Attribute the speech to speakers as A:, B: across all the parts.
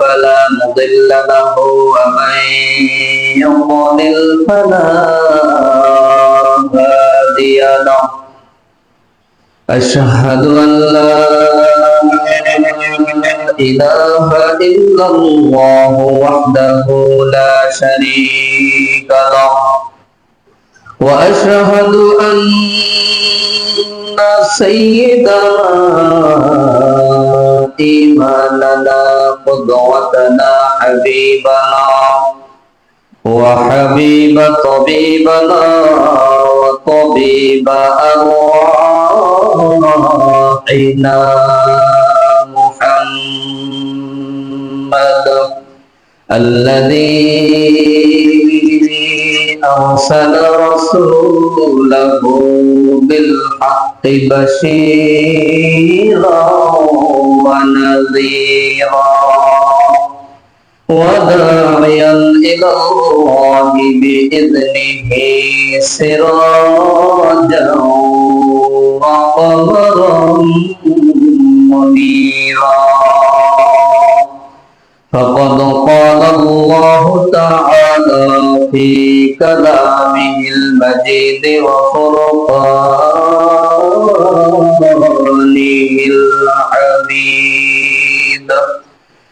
A: فلا مضل له ومن يضلل فلا هادي له. أشهد أن لا إله إلا الله وحده لا شريك له. وأشهد أن سيدنا إيماننا قدوتنا حبيبنا وحبيب طبيبنا وطبيب أرواحنا محمد الذي أرسل رسوله بالحق بشيرا ونذيرا. وداعيا إلى الله بإذنه سراجا وقمرا منيرا فقد قال الله تعالى في كلامه المجيد وفرقانه الحميد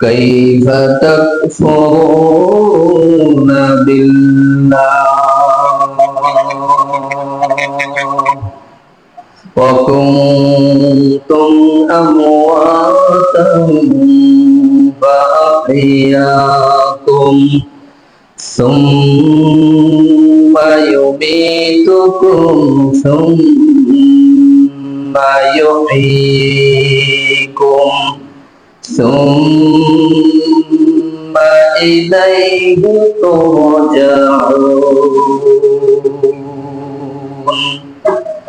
A: كيف تكفرون بالله وكنتم أمواتا فأحياكم ثم يميتكم ثم يحييكم ثم إليه ترجعون.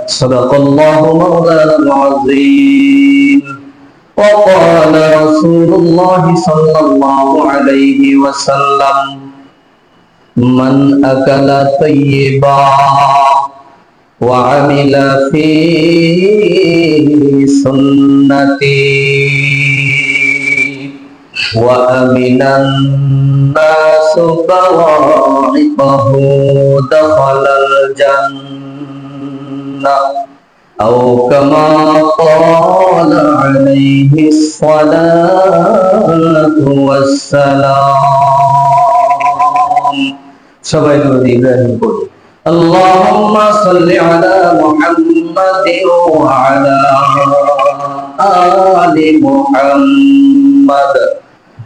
A: صدق الله مولانا العظيم. وقال رسول الله صلى الله عليه وسلم من أكل طيبا وعمل في سنتي وأمن الناس بوائقه دخل الجنة أو كما قال عليه الصلاة والسلام সবাই নদী ইব্রাহিম পড়ি اللهم صل على محمد وعلى آل محمد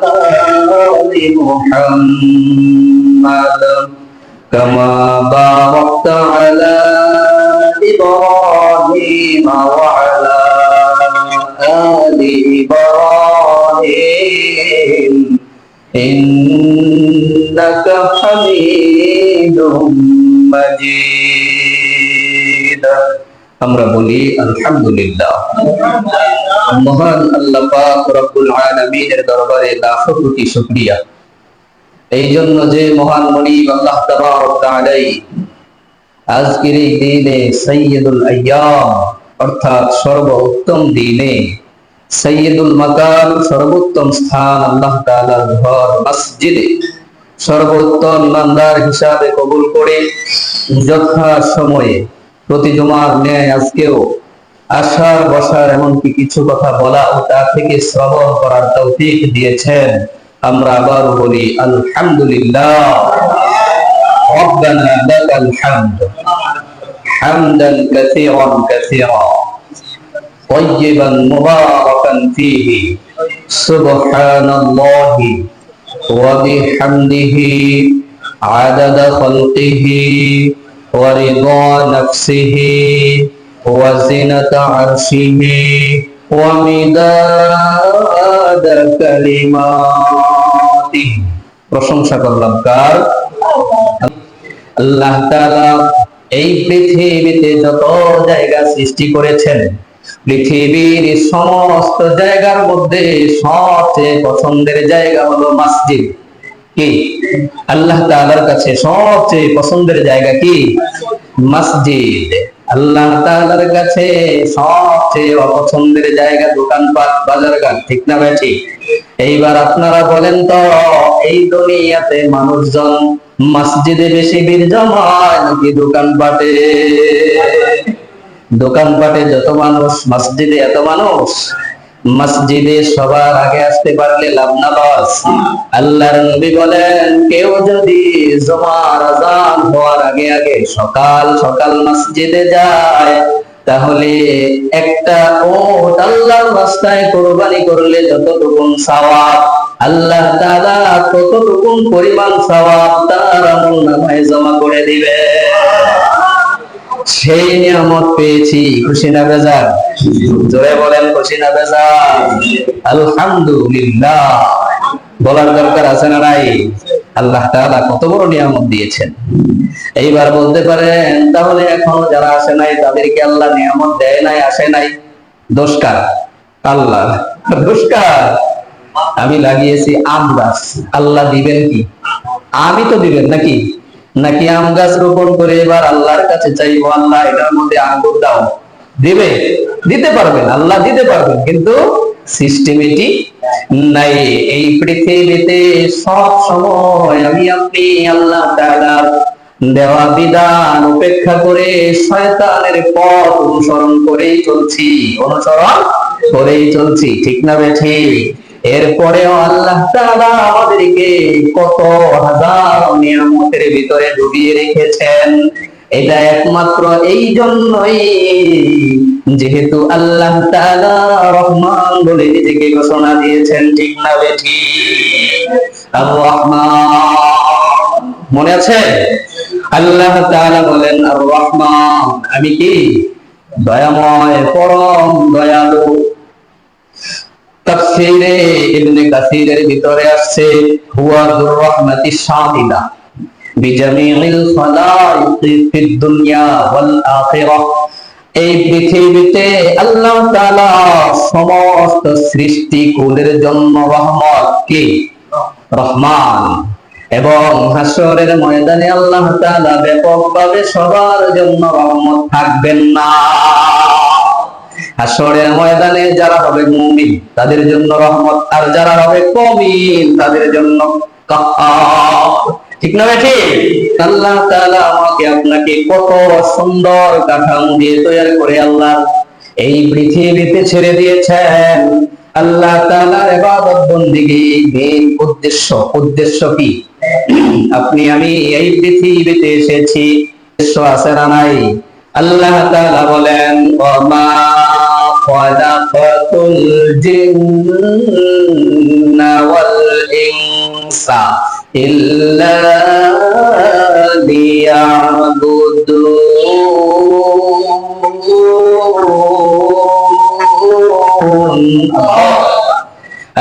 A: آل محمد كما باركت على إبراهيم وعلى آل إبراهيم إنك حميد مجيد আমরা বলি আলহামদুলিল্লাহ মহান আল্লাহ পাক রব্বুল আলামিনের দরবারে লাখো কোটি শুকরিয়া এই জন্য যে মহান মনিব আল্লাহ তাবারক তাআলাই আজকের এই দিনে সৈয়দুল আয়াম অর্থাৎ সর্বোত্তম দিনে সৈয়দুল মাকান সর্বোত্তম স্থান আল্লাহ তাআলার ঘর মসজিদে সর্বোত্তম ইমানদার হিসাবে কবুল করে যথা সময়ে প্রতি জুমার ন্যায় আজকেও আসার বসার এমনকি কিছু কথা বলা ও তা থেকে শ্রবণ করার তৌফিক দিয়েছেন আমরা আবার বলি আলহামদুলিল্লাহ ربنا لك الحمد حمدا كثيرا كثيرا طيبا مباركا فيه سبحان الله وبحمده عدد خلقه ورضا نفسه وزنة عرشه ومداد كلماته প্রশংসা করলাম কার আল্লাহ তাআলা এই পৃথিবীতে যত জায়গা সৃষ্টি করেছেন পৃথিবীর সমস্ত জায়গার মধ্যে সবচেয়ে পছন্দের জায়গা হলো মসজিদ কি আল্লাহ তাআলার কাছে সবচেয়ে পছন্দের জায়গা কি মসজিদ আল্লাহ তাআলার কাছে সবচেয়ে অপছন্দের জায়গা দোকানপাট, বাজারঘাট, ঠিক না ভাই? এইবার আপনারা বলেন তো, এই দুনিয়াতে মানুষজন মসজিদে বেশি ভিড় জমায় নাকি দোকানপাটে? দোকানপাটে যত মানুষ, মসজিদে এত মানুষ। মসজিদে সবার আগে আসতে পারলে লাভ না লস আল্লাহর নবী বলেন, কেউ যদি জমার আজান হওয়ার আগে আগে সকাল সকাল মসজিদে যায়, তাহলে একটা ওট আল্লাহর রাস্তায় কোরবানি করলে যতটুকুন সওয়াব, আল্লাহ তাআলা ততটুকুন পরিমাণ সওয়াব তার আমল নামায় জমা করে দিবে। সেই নিয়ামত পেয়েছি, খুশি না বেজার? জোরে বলেন, খুশি না বেজার? আলহামদুলিল্লাহ। বলার দরকার আছে না নাই? আল্লাহ তাআলা কত বড় নিয়ামত দিয়েছেন। এইবার বলতে পারেন, তাহলে এখনও যারা আসে নাই, তাদেরকে আল্লাহ নিয়ামত দেয় নাই, আসে নাই? দোষকার আল্লাহ। দোষকার আমি লাগিয়েছি আম গাছ আল্লাহ দিবেন কি? আমি তো দিবেন নাকি? নাকি আম গাছ রোপণ করে এবার আল্লাহর কাছে চাইব, আল্লাহ এটার মধ্যে আঙ্গুর দাও। দিবে? দিতে পারবেন, আল্লাহ দিতে পারবেন, কিন্তু সিস্টেমেটি নাই। এই পৃথিবীতে সব সময় আমি আপনি আল্লাহ তাআলার দেওয়া বিধান উপেক্ষা করে শয়তানের পথ অনুসরণ করেই চলছি, অনুসরণ করেই চলছি। ঠিক না বেঠি? এরপরেও আল্লাহ তাআলা আমাদেরকে কত হাজার নিয়ামতের ভিতরে ডুবিয়ে রেখেছেন। এটা একমাত্র এই জন্যই যেহেতু আল্লাহ তাআলা রহমান বলে নিজেকে ঘোষণা দিয়েছেন, ঠিক না বেঠি মনে আছে? আল্লাহ তাআলা বলেন আর রহমান, আমি কি? দয়াময়, পরম দয়ালু। তাফসীরে ইবনে কাসিরের ভিতরে আসছে হুয়া শামিলা ফিদ দুনিয়া ওয়াল আখিরাহ এই পৃথিবীতে আল্লাহ তাআলা সমস্ত সৃষ্টি কুলের জন্য রহমত কি? রহমান। এবং হাসরের ময়দানে আল্লাহ তাআলা ব্যাপকভাবে সবার জন্য রহমত থাকবেন না। হাসরের ময়দানে যারা হবে মুমিন, তাদের জন্য রহমত, আর যারা হবে কমিন, তাদের জন্য ঠিক না ঠিক আল্লাহ তাআলা আমাকে আপনাকে কত সুন্দর কাঠামো দিয়ে তৈরি করে আল্লাহ এই পৃথিবীতে ছেড়ে দিয়েছেন। আল্লাহ তাআলার ইবাদত বন্দেগী মেন উদ্দেশ্য উদ্দেশ্য কি? আপনি, আমি এই পৃথিবীতে এসেছি, উদ্দেশ্য আছে না নাই? আল্লাহ তাআলা বলেন ওমা খলাকাতুল ওয়াল ইনসা ইল্লা লিয়াবুদুন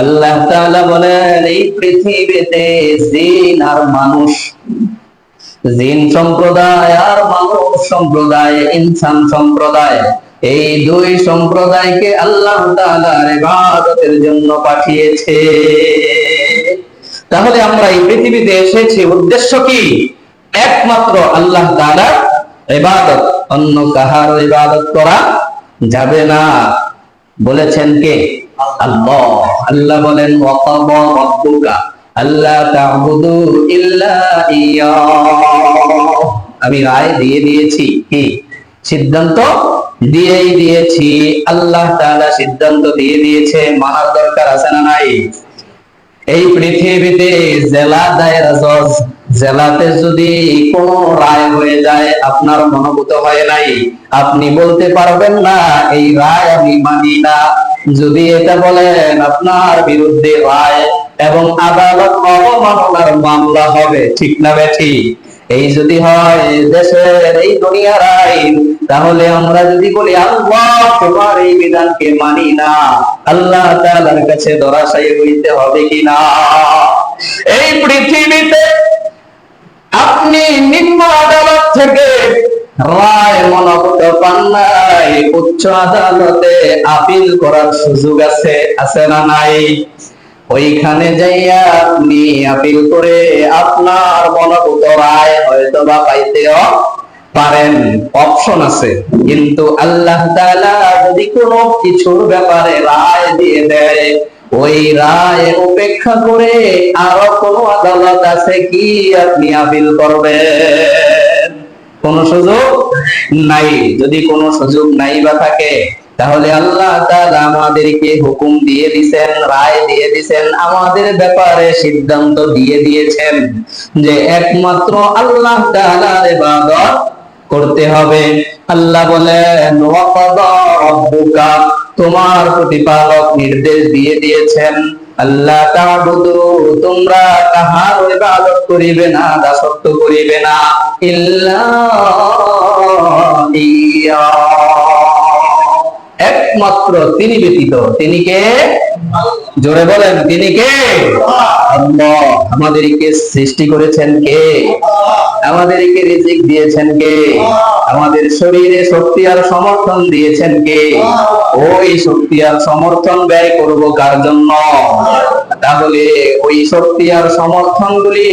A: আল্লাহ তাআলা বলেন, এই পৃথিবীতে জিন আর মানুষ, জিন সম্প্রদায় আর মানব সম্প্রদায়, ইনসান সম্প্রদায় এই দুই সম্প্রদায়কে আল্লাহ ইবাদতের জন্য পাঠিয়েছে। তাহলে আমরা এই পৃথিবীতে এসেছি, উদ্দেশ্য কি? একমাত্র আল্লাহ তাআলার ইবাদত, অন্য কাহার ইবাদত করা যাবে না। বলেছেন কে? আল্লাহ। আল্লাহ বলেন আল্লাহ ইয়্যাহ আমি রায় দিয়ে দিয়েছি। কি? সিদ্ধান্ত দিয়েই দিয়েছি, আল্লাহ তাআলা সিদ্ধান্ত দিয়ে দিয়েছে, মানার দরকার আছে না নাই? এই পৃথিবীতে জেলা জজ জেলাতে যদি রায় হয়ে যায়, আপনার মনোভূত হয় নাই। আপনি বলতে পারবেন না, এই রায় আমি মানি না। যদি এটা বলেন, আপনার বিরুদ্ধে রায় এবং আদালত অবমাননার মামলা হবে। ঠিক না বেঠি? এই যদি হয় দেশের এই দুনিয়ার আইন তাহলে আমরা যদি বলি, আল্লাহ তোমার এই বিধানকে মানি না, আল্লাহ তাআলার কাছে দরাশায়ী হইতে হবে কিনা? এই পৃথিবীতে আপনি নিম্ন আদালত থেকে রায় মনোভূত পান নাই, উচ্চ আদালতে আপিল করার সুযোগ আছে আছে না নাই? ওইখানে যাইয়া আপনি আপিল করে আপনার মনোভূত রায় হয়তো বা পাইতেও পারেন। অপশন আছে। কিন্তু আল্লাহ তাআলা যদি কোনো কিছুর ব্যাপারে রায় দিয়ে দেয়, ওই রায় উপেক্ষা করে আরও কোন আদালত আছে কি আপনি আপিল করবেন? কোন সুযোগ নাই। যদি কোনো সুযোগ নাই বা থাকে তাহলে আল্লাহ তাআলা আমাদেরকে হুকুম দিয়ে দিবেন রায় দিয়ে দিবেন আমাদের ব্যাপারে সিদ্ধান্ত দিয়ে দিয়েছেন যে একমাত্র আল্লাহ তাআলার ইবাদত করতে হবে। আল্লাহ বলেন রাব্বুকা তোমার প্রতিপালক নির্দেশ দিয়ে দিয়েছেন আল্লাহ তা'বুদু তোমরা কাহার ইবাদত করিবে না, দাসত্ব করিবে না, ইল্লা ইয়া একমাত্র তিনি ব্যতীত। তিনি কে? জোরে বলেন, তিনি কে? আমাদেরকে সৃষ্টি করেছেন কে? আমাদেরকে রিজিক দিয়েছেন কে? আমাদের শরীরে শক্তি আর সমর্থন দিয়েছেন কে? ওই শক্তি আর সমর্থন ব্যয় করব কার জন্য? তাহলে ওই শক্তি আর সমর্থন গুলি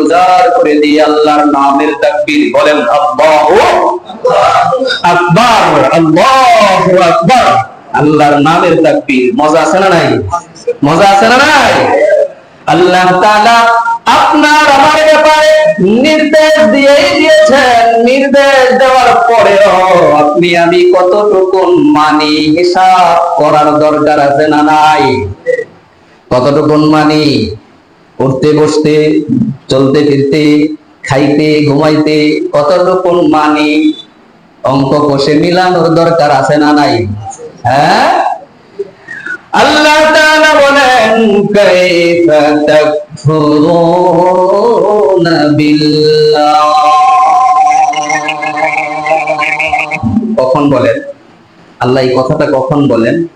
A: উজাড় করে দিয়ে আল্লাহর নামের তাকবীর বলেন, আল্লাহু আকবার আল্লাহু আকবার। আল্লাহর নামের তাকবীর। মজা আছে না নাই? মজা আছে না নাই? আল্লাহ তাআলা আপনার আমার ব্যাপারে নির্দেশ দিয়েই দিয়েছেন। নির্দেশ দেওয়ার পরেও আপনি আমি কতটুকু মানি হিসাব করার দরকার আছে না নাই? কতটুকু মানি? উঠতে বসতে, চলতে ফিরতে, খাইতে, ঘুমাইতে কতটুকু মানি? অঙ্ক কষে মিলানোর দরকার আছে না নাই? হ্যাঁ? আল্লাহ তাআলা বলেন, কাইফা তাকফুরুনা বিল্লাহ। কখন বলেন? আল্লাহ এই কথাটা কখন বলেন?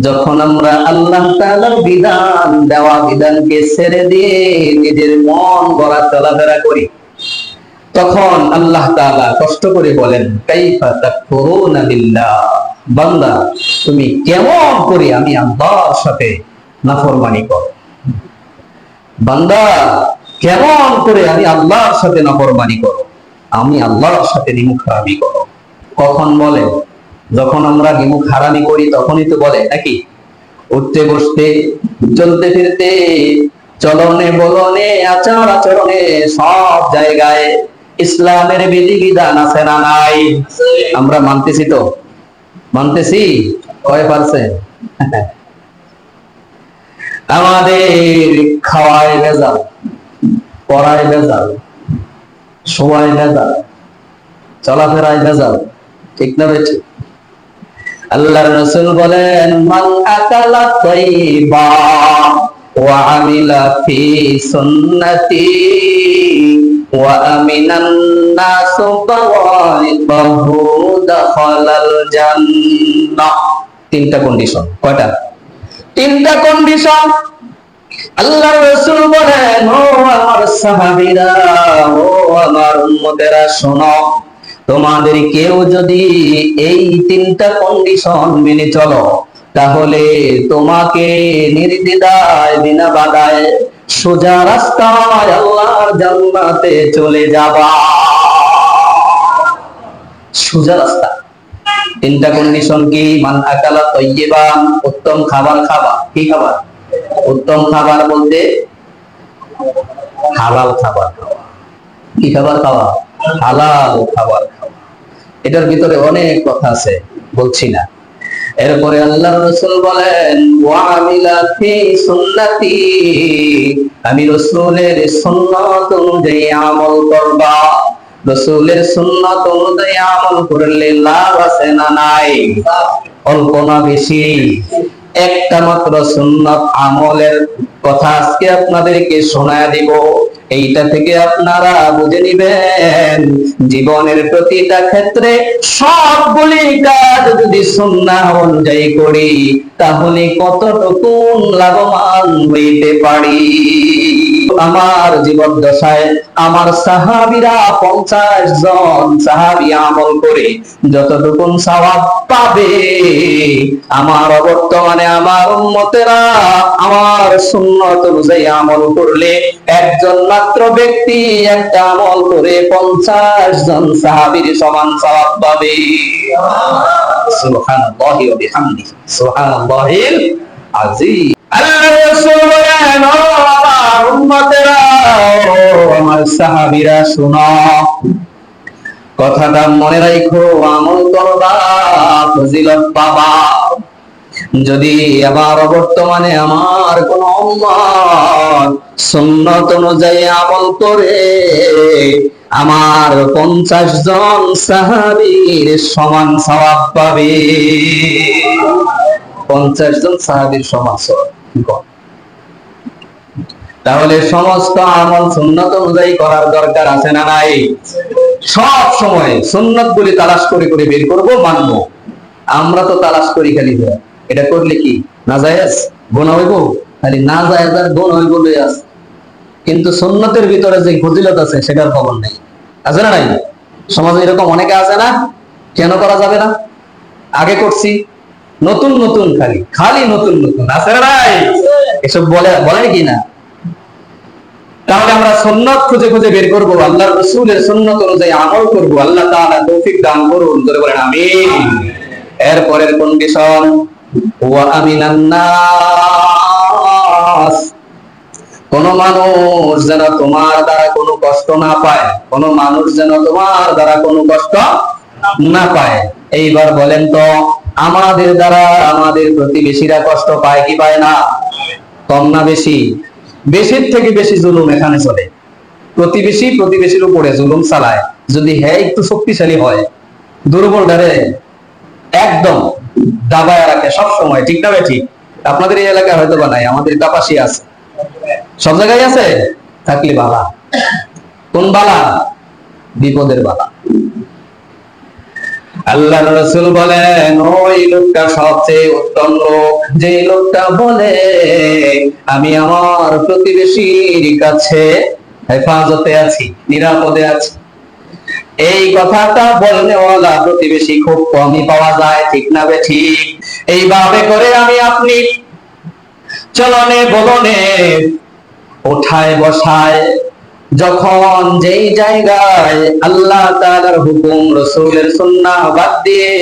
A: যখন আমরা আল্লাহ তাআলার বিধান, দেওয়া বিধানকে ছেড়ে দিয়ে নিজের মন গড়া চলাফেরা করি, তখন আল্লাহ তাআলা কষ্ট করে বলেন, কাইফা তাকফুরুনা বিল্লাহ। বান্দা, তুমি কেমন করে আমি আল্লাহর সাথে নাফরমানি করো? বান্দা, কেমন করে আমি আল্লাহর সাথে নাফরমানি করো? আমি আল্লাহর সাথে নিমুখ হারামি করো। কখন বলে? যখন আমরা নিমুখ হারামি করি, তখনই তো বলে, নাকি? উঠতে বসতে, চলতে ফিরতে, চলনে বলনে, আচার আচরণে, সব জায়গায় ইসলামের বিধিবিধান আছে না নাই? আমরা মানতেছি তো? মানতেছি? কয় পারছেন আমাদের খাওয়ায় ভেজাল, পড়ায় ভেজাল, সময় ভেজাল, চলাফেরায় ভেজাল, ঠিক না বেঠিক আল্লাহর রাসূল বলেন, মান আকালা তাইবা ওয়া আমিলা ফি সুন্নতি। আমিনান নাস বাওয়াইবাহু দাখালাল জান্নাহ তিনটা কন্ডিশন আল্লাহর রাসূল বলেন, ও আমার সাহাবীরা, ও আমার উম্মতেরা, শোনো, তোমাদের কেউ যদি এই তিনটা কন্ডিশন মেনে চলো তাহলে তোমাকে নির্দিদায় বিনা বাধায় সোজা রাস্তায় আল্লাহর জান্নাতে চলে যাবা। সোজা রাস্তা। তিনটা কন্ডিশন কি? মান আকালা তৈবান উত্তম খাবার খাবা। কি খাবার? উত্তম খাবার বলতে হালাল খাবার খাওয়া। কি খাবার খাওয়া? হালাল খাবার খাওয়া। এটার ভিতরে অনেক কথা আছে, বলছি না। এরপরে আল্লাহ রসুল বলেন সুন্নতি আমি রসুলের সুন্নত অনুযায়ী আমল করবা রসুলের সুন্নত অনুযায়ী আমল করলে লাভ আছে না নাই? অল্প না বেশি। একটা মাত্র সুন্নত আমলের কথা আজকে আপনাদেরকে শোনায় দিব। এইটা থেকে আপনারা বুঝে নিবেন, জীবনের প্রতিটা ক্ষেত্রে সবগুলি কাজ যদি সুন্না অনুযায়ী করি, তাহলে কতটুকু লাভবান হইতে পারি? আমার জীবন দশায় আমার সাহাবিরা পঞ্চাশ জন সাহাবি আমল করে যতটুকু সওয়াব পাবে, আমার বর্তমানে আমার উম্মতেরা আমার সুন্নত অনুযায়ী আমল করলে একজন মাত্র ব্যক্তি একটা আমল করে পঞ্চাশ জন সাহাবির সমান সওয়াব পাবে। সুবহানাল্লাহি ওয়া বিহামদিহি। সুবহানাল্লাহিল আজিম আল্লাহ আমার আমার শুনো। কথাটা মনে রাখো আমল করবা পাবা। যদি আবার বর্তমানে আমার কোন সুন্নত অনুযায়ী আমল করে, আমার পঞ্চাশ জন সাহাবীর সমান সওয়াব পাবে। পঞ্চাশ জন সাহাবীর সমান। তাহলে সমস্ত আমল সুন্নত অনুযায়ী করার দরকার আছে না নাই? সব সময় সুন্নত গুলি তালাশ করে করে বের করব, মানবো। আমরা তো তালাশ করি খালি এটা করলে কি? না জায়েজ? গোনা হইব? খালি না জায়েজ আর গোনা হইব আস। কিন্তু সুন্নতের ভিতরে যে ফজিলত আছে, সেটার খবর নেই। আছে না নাই? সমাজে এরকম অনেকে আছে না? কেন করা যাবে না? আগে করছি। নতুন নতুন খালি খালি নতুন নতুন। আছে না নাই? এসব বলে বলে কি না? তাহলে আমরা সুন্নত খুঁজে খুঁজে বের করব, আল্লাহর রাসূলের সুন্নত অনুযায়ী আমল করব। আল্লাহ তাআলা তৌফিক দান করুন ধরে বলেন আমিন। এর পরের কন্ডিশন কোন মানুষ যেন তোমার দ্বারা কোনো কষ্ট না পায়, কোন মানুষ যেন তোমার দ্বারা কোনো কষ্ট না পায়। এইবার বলেন তো, আমাদের দ্বারা আমাদের প্রতিবেশীরা কষ্ট পায় কি পায় না? কম না বেশি? বেশির থেকে বেশি জুলুম এখানে চলে। প্রতিবেশী প্রতিবেশীর উপরে জুলুম চালায়। যদি হ্যাঁ একটু শক্তিশালী হয়, দুর্বল ডারে একদম দাবায় রাখে সব সময় ঠিক না ঠিক। আপনাদের এই এলাকায় হয়তো বা নাই, আমাদের কাপাসি আছে। সব জায়গায় আছে? থাকলে বালা। কোন বালা? বিপদের বালা। আল্লাহ রসুল বলেন, ওই লোকটা সবচেয়ে উত্তম লোক। যে লোকটা বলে, আমি আমার প্রতিবেশীর কাছে হেফাজতে আছি, নিরাপদে আছি। এই কথাটা বলনেওয়ালা প্রতিবেশী খুব কমই পাওয়া যায়, ঠিক না বে ঠিক? এইভাবে করে আমি আপনি চলনে বলনে ওঠায় বসায় যখন যেই জায়গায় আল্লাহ তাআলার হুকুম, রসুলের সুন্নাহ বাদ দিয়ে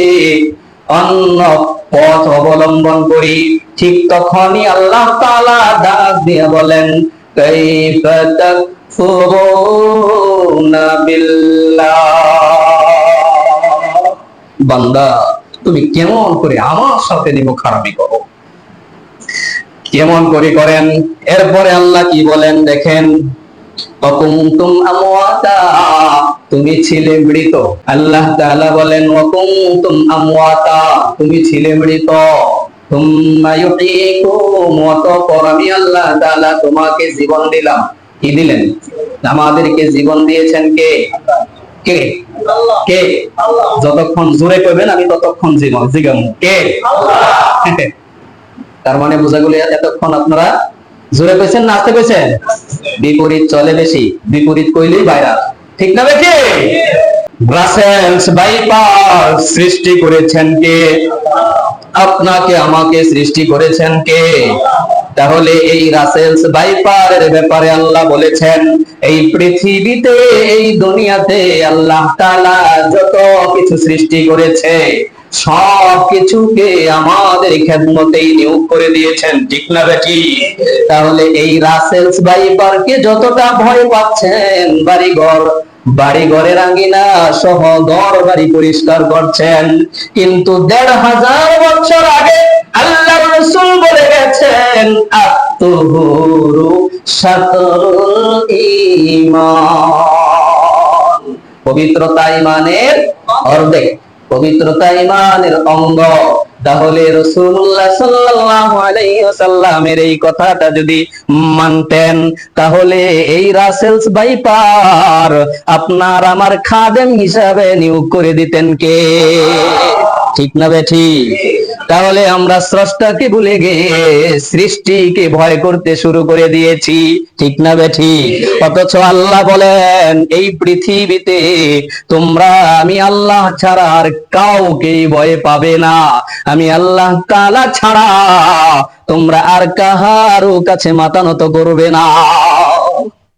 A: অন্য পথ অবলম্বন করি, ঠিক তখনই আল্লাহ তাআলা ডাক দিয়ে বলেন, কাইফা তাকফুরুনা বিল্লাহ। বান্দা, তুমি কেমন করে আমার সাথে নিব খারাপি করো? কেমন করে করেন? এরপরে আল্লাহ কি বলেন? দেখেন তুমি ছিলে মৃত। আল্লাহ তাআলা বলেন আমওয়াতা। তুমি ছিলে মৃত। ইউহয়িকুম অতঃপর আমি আল্লাহ তাআলা তোমাকে জীবন দিলাম। কি দিলেন? আমাদেরকে জীবন দিয়েছেন কে? কে? কে? যতক্ষণ জোরে করবেন আমি ততক্ষণ জীবন জিগাম। কে? তার মানে বোঝা গেল এতক্ষণ আপনারা জোরে পেয়েছেন না আসতে পেয়েছেন? বিপরীত চলে বেশি, বিপরীত কইলেই ভাইরাল ঠিক না বেঠি? ব্রাসেলস বাইপাস সৃষ্টি করেছেন কে? আপনাকে, আমাকে সৃষ্টি করেছেন কে? তাহলে এই রাসেলস বাইপারের ব্যাপারে আল্লাহ বলেছেন, এই পৃথিবীতে, এই দুনিয়াতে আল্লাহ তাআলা যত কিছু সৃষ্টি করেছে সব কিছুকে আমাদের খেদমতেই নিয়োগ করে দিয়েছেন, ঠিক না বেটি? তাহলে এই রাসেলস বাইপারকে যতটা ভয় পাচ্ছেন, বাড়িঘর বাড়ি ঘরের আঙ্গিনা সহ ঘর বাড়ি পরিষ্কার করছেন। কিন্তু দেড় হাজার বছর আগে আল্লাহ রসুল বলে গেছেন আত্মহুরু সাতরুল ঈমান। পবিত্রতা ইমানের অর্ধেক। পবিত্রতা ইমানের অঙ্গ। তাহলে রসুল্লাহ সাল্লাল্লাহু আলাইহি এই কথাটা যদি মানতেন, তাহলে এই রাসেলস বাইপার আপনার আমার খাদেম হিসাবে নিয়োগ করে দিতেন কে? ঠিক না বেঠি? তাহলে আমরা স্রষ্টাকে ভুলে গিয়ে সৃষ্টিকে ভয় করতে শুরু করে দিয়েছি। ঠিক না বেঠি? অথচ আল্লাহ বলেন, এই পৃথিবীতে তোমরা, আমি আল্লাহ ছাড়া আর কাউকে ভয় পাবে না। আমি আল্লাহ তাআলা ছাড়া তোমরা আর কাহারও কাছে মাথা নত করবে না।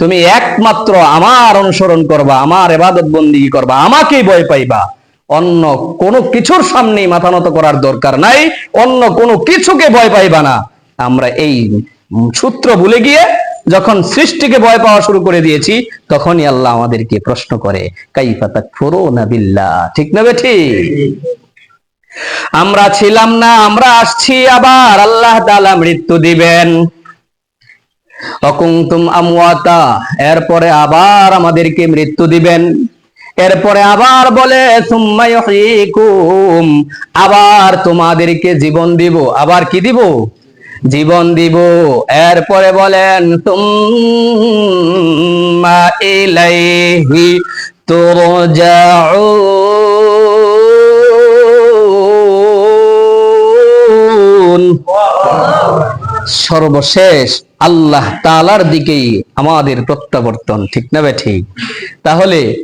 A: তুমি একমাত্র আমার অনুসরণ করবা, আমার এবাদত বন্দি করবা, আমাকেই ভয় পাইবা। অন্য কোনো কিছুর সামনে মাথা নত করার দরকার নাই, অন্য কোনো কিছুকে ভয় পাইবা না। আমরা এই সূত্র ভুলে গিয়ে যখন সৃষ্টিকে ভয় পাওয়া শুরু করে দিয়েছি, তখনই আল্লাহ আমাদেরকে প্রশ্ন করে, কাইফা তাকফুরুনা বিল্লাহ, ঠিক না বেঠি আমরা ছিলাম না, আমরা আসছি আবার, আল্লাহ তাআলা মৃত্যু দিবেন। অকুংতুম আমওয়াতা, এরপরে আবার আমাদেরকে মৃত্যু দিবেন। এরপরে আবার বলে আবার তোমাদেরকে জীবন দিব। আবার কি দিব? জীবন দিব। এরপরে বলেন তুম্মা ইলাইহি তুরজাউন সর্বশেষ আল্লাহ তালার দিকেই আমাদের প্রত্যাবর্তন, ঠিক না ঠিক? তাহলে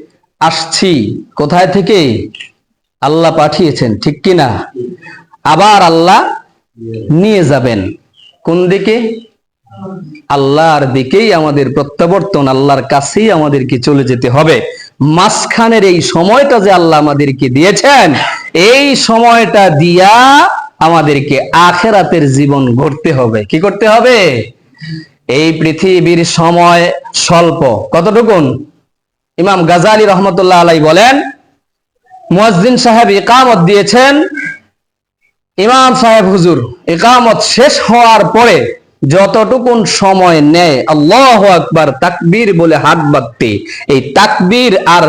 A: আসছি, কোথায় থেকে? আল্লাহ পাঠিয়েছেন, ঠিক কি না? আবার আল্লাহ নিয়ে যাবেন। কোন দিকে? আল্লাহর দিকেই আমাদের প্রত্যাবর্তন, আল্লাহর কাছেই আমাদেরকে চলে যেতে হবে। মাঝখানের এই সময়টা যে আল্লাহ আমাদেরকে দিয়েছেন, এই সময়টা দিয়া আমাদেরকে আখেরাতের জীবন গড়তে হবে। কি করতে হবে? এই পৃথিবীর সময় স্বল্প। কতটুকুন? ইমাম গাজালি রহমতুল্লাহ আলাই বলেন, মুয়াজ্জিন সাহেব ইকামত দিয়েছেন। ইমাম সাহেব হুজুর, ইকামত শেষ হওয়ার পরে যতটুকুন সময় নেয়, আল্লাহ আকবার তাকবীর বলে হাত বাঁধতে এই তাকবীর আর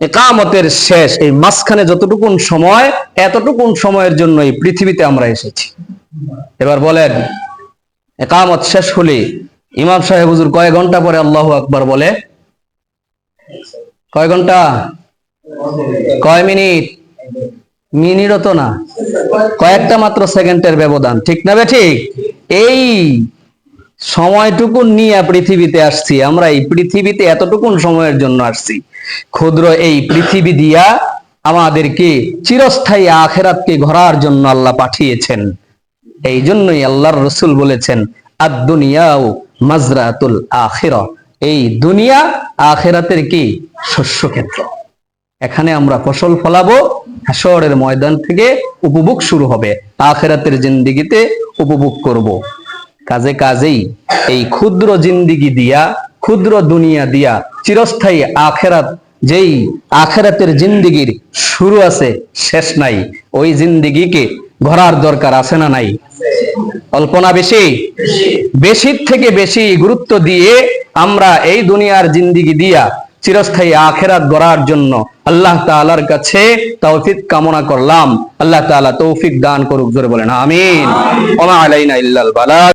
A: একামতের শেষ, এই মাঝখানে যতটুকুন সময়, এতটুকুন সময়ের জন্য এই পৃথিবীতে আমরা এসেছি। এবার বলেন, একামত শেষ হলে ইমাম সাহেব হুজুর কয় ঘণ্টা পরে আল্লাহ আকবার বলে? কয় ঘণ্টা? কয় মিনিট? মিনিটও তো না। কয়েকটা মাত্র সেকেন্ডের ব্যবধান, ঠিক না বে ঠিক? এই সময়টুকু নিয়ে পৃথিবীতে আসছি। আমরা এই পৃথিবীতে এতটুকুন সময়ের জন্য আসছি। ক্ষুদ্র এই পৃথিবী দিয়া আমাদেরকে চিরস্থায়ী আখেরাতকে ঘোরার জন্য আল্লাহ পাঠিয়েছেন। এই জন্যই আল্লাহর রসুল বলেছেন আদ-দুনিয়াও মাজরাতুল আখিরা। এই দুনিয়া আখেরাতের কি? শস্য ক্ষেত্র এখানে আমরা ফসল ফলাবো হাসরের ময়দান থেকে উপভোগ শুরু হবে। আখেরাতের জিন্দিগিতে উপভোগ করব। কাজে কাজেই এই ক্ষুদ্র জিন্দিগি দিয়া, ক্ষুদ্র দুনিয়া দিয়া চিরস্থায়ী আখেরাত, যেই আখেরাতের জিন্দিগির শুরু আছে, শেষ নাই। ওই জিন্দিগিকে ঘরার দরকার আছে না নাই? কল্পনা বেশি? বেশির থেকে বেশি গুরুত্ব দিয়ে আমরা এই দুনিয়ার জিন্দিগি দিয়া চিরস্থায়ী আখেরাত গড়ার জন্য আল্লাহ তাআলার কাছে তৌফিক কামনা করলাম। আল্লাহ তাআলা তৌফিক দান করুক, জোরে বলেন, আমিন।